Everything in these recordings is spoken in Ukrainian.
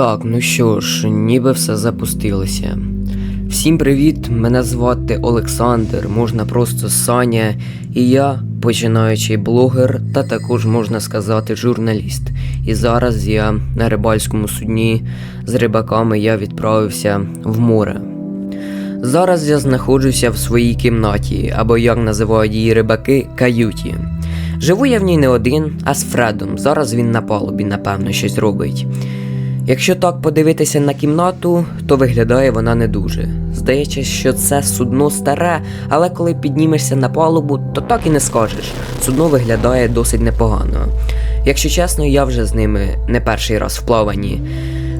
Так, ну що ж, ніби все запустилося. Всім привіт! Мене звати Олександр, можна просто Саня, і я починаючий блогер та також можна сказати журналіст. І зараз я на рибальському судні з рибаками я відправився в море. Зараз я знаходжуся в своїй кімнаті, або як називають її рибаки, каюті. Живу я в ній не один, а з Фредом. Зараз він на палубі, напевно, щось робить. Якщо так подивитися на кімнату, то виглядає вона не дуже. Здається, що це судно старе, але коли піднімешся на палубу, то так і не скажеш. Судно виглядає досить непогано. Якщо чесно, я вже з ними не перший раз в плаванні.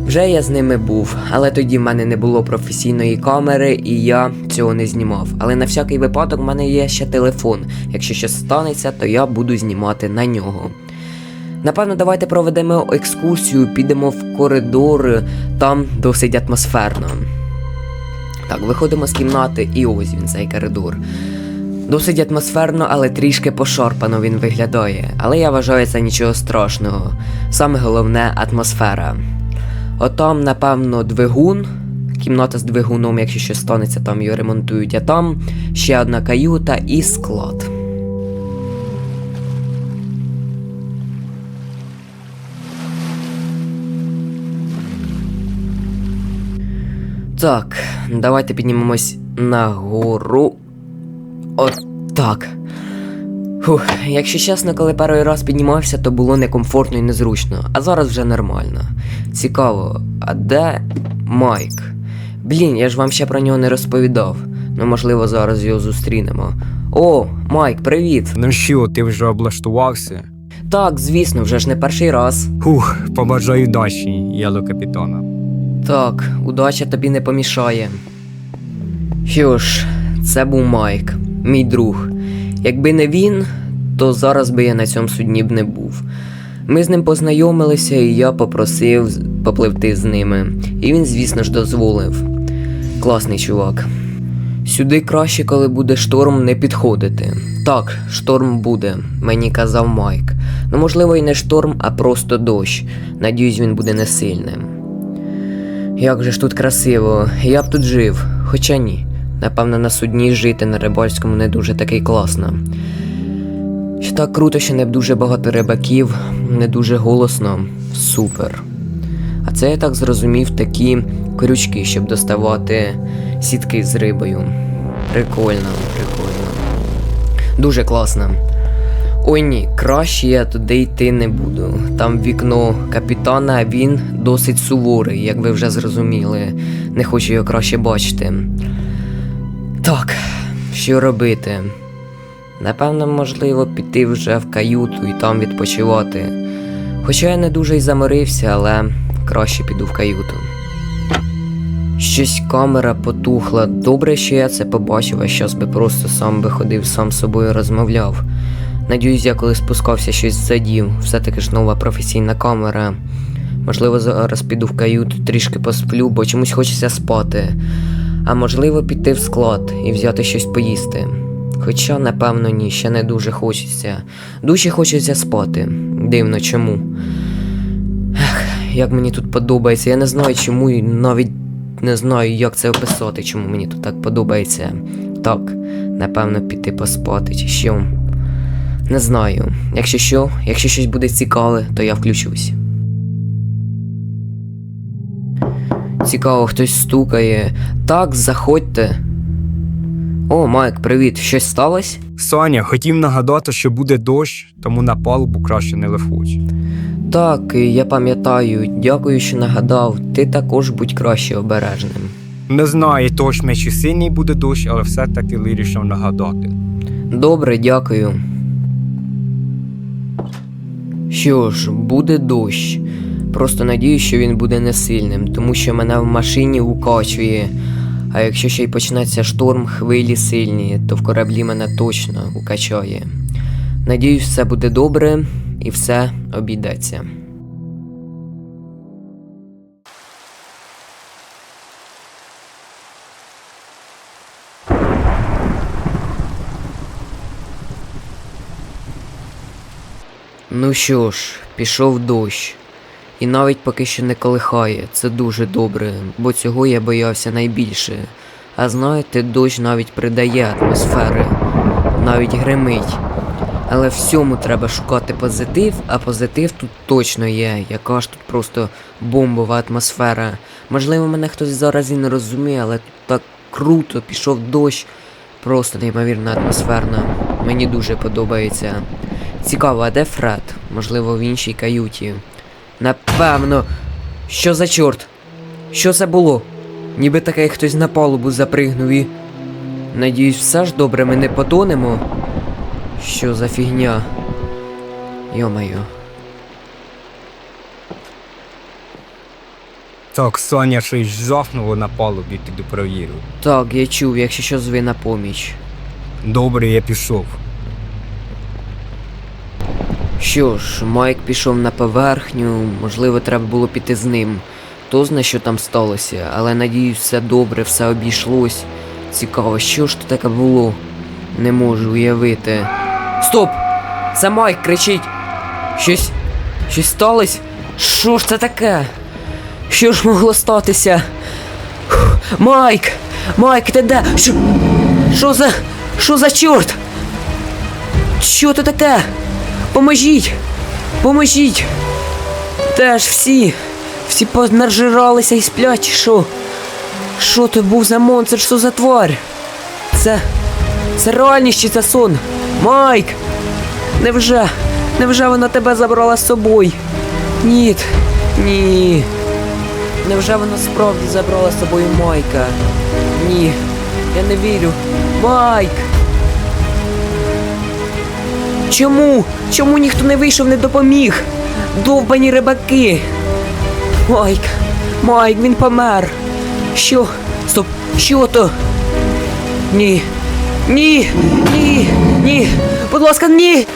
Вже я з ними був, але тоді в мене не було професійної камери і я цього не знімав. Але на всякий випадок в мене є ще телефон. Якщо щось станеться, то я буду знімати на нього. Напевно, давайте проведемо екскурсію, підемо в коридор, там досить атмосферно. Так, виходимо з кімнати, і ось він цей коридор. Досить атмосферно, але трішки пошарпано він виглядає. Але я вважаю це нічого страшного. Саме головне атмосфера. Отам, напевно, двигун. Кімната з двигуном, якщо щось станеться, там його ремонтують, а там ще одна каюта і склад. Так, давайте піднімемось нагору. От так. Фух, якщо чесно, коли перший раз піднімався, то було некомфортно і незручно, а зараз вже нормально. Цікаво, а де Майк? Блін, я ж вам ще про нього не розповідав. Ну, можливо, зараз його зустрінемо. О, Майк, привіт! Ну що, ти вже облаштувався? Так, звісно, вже ж не перший раз. Хух, побажаю удачі, єло капітана. Так, удача тобі не помішає. Що ж, це був Майк, мій друг. Якби не він, то зараз би я на цьому судні б не був. Ми з ним познайомилися, і я попросив попливти з ними. І він, звісно ж, дозволив. Класний чувак. Сюди краще, коли буде шторм, не підходити. Так, шторм буде, мені казав Майк. Ну, можливо, і не шторм, а просто дощ. Надіюсь, він буде не сильним. Як же ж тут красиво, я б тут жив, хоча ні. Напевно, на судні жити на рибальському не дуже таки класно. Що так круто, що не дуже багато рибаків, не дуже голосно, супер. А це я так зрозумів такі крючки, щоб доставати сітки з рибою. Прикольно, прикольно. Дуже класно. Ой ні, краще я туди йти не буду. Там вікно капітана, він досить суворий, як ви вже зрозуміли. Не хочу його краще бачити. Так, що робити? Напевно, можливо, піти вже в каюту і там відпочивати. Хоча я не дуже й заморився, але краще піду в каюту. Щось камера потухла. Добре, що я це побачив, а щас би просто сам би ходив, сам з собою розмовляв. Надіюсь, я коли спускався щось задів, все-таки ж нова професійна камера. Можливо, зараз піду в каюту, трішки посплю, бо чомусь хочеться спати. А можливо, піти в склад і взяти щось поїсти. Хоча, напевно, ні, ще не дуже хочеться. Дуже хочеться спати. Дивно чому. Ех, як мені тут подобається. Я не знаю чому і навіть не знаю, як це описати, чому мені тут так подобається. Так, напевно, піти поспати чи що. Не знаю. Якщо що, якщо щось буде цікаве, то я включусь. Цікаво, хтось стукає. Так, заходьте. О, Майк, привіт. Щось сталося? Соня, хотів нагадати, що буде дощ, тому на палубу краще не лифуч. Так, я пам'ятаю. Дякую, що нагадав. Ти також будь краще обережним. Не знаю точно, чи сильний буде дощ, але все-таки вирішив нагадати. Добре, дякую. Що ж, буде дощ. Просто надіюсь, що він буде не сильним, тому що мене в машині укачує. А якщо ще й почнеться шторм, хвилі сильні, то в кораблі мене точно укачає. Надіюсь, все буде добре і все обійдеться. Ну що ж, пішов дощ. І навіть поки що не колихає, це дуже добре, бо цього я боявся найбільше. А знаєте, дощ навіть придає атмосфери, навіть гримить. Але всьому треба шукати позитив, а позитив тут точно є. Яка ж тут просто бомбова атмосфера. Можливо, мене хтось зараз і не розуміє, але тут так круто пішов дощ. Просто неймовірно атмосферно. Мені дуже подобається. Цікаво, а де Фред? Можливо, в іншій каюті. Напевно. Що за чорт? Що це було? Ніби таке хтось на палубу запригнув і. Надіюсь, все ж добре ми не потонемо. Що за фігня? Йо-моє. Так, Саня щось жахнуло на палубі, піду провірю. Так, я чув, якщо що зве на поміч. Добре, я пішов. Що ж, Майк пішов на поверхню, можливо, треба було піти з ним. Хто знає, що там сталося, але надіюсь, все добре, все обійшлось. Цікаво, що ж то таке було? Не можу уявити. Стоп! Це Майк кричить! Щось. Щось сталося? Що ж це таке? Що ж могло статися? Майк! Майк, ти де? Що? Що за. Що за чорт? Що це таке? Поможіть! Поможіть! Де ж всі? Всі понажиралися і сплять, що? Що це був за монстр, що за тварь? Це. Це реальність чи це сон? Майк! Невже? Невже вона тебе забрала з собою? Ні. Ні. Невже вона справді забрала з собою Майка? Ні. Я не вірю. Майк! Чому? Чому ніхто не вийшов, не допоміг? Довбані рибаки. Майк, Майк, він помер. Що? Стоп, що то? Ні. Ні, ні, ні. Будь ласка, ні.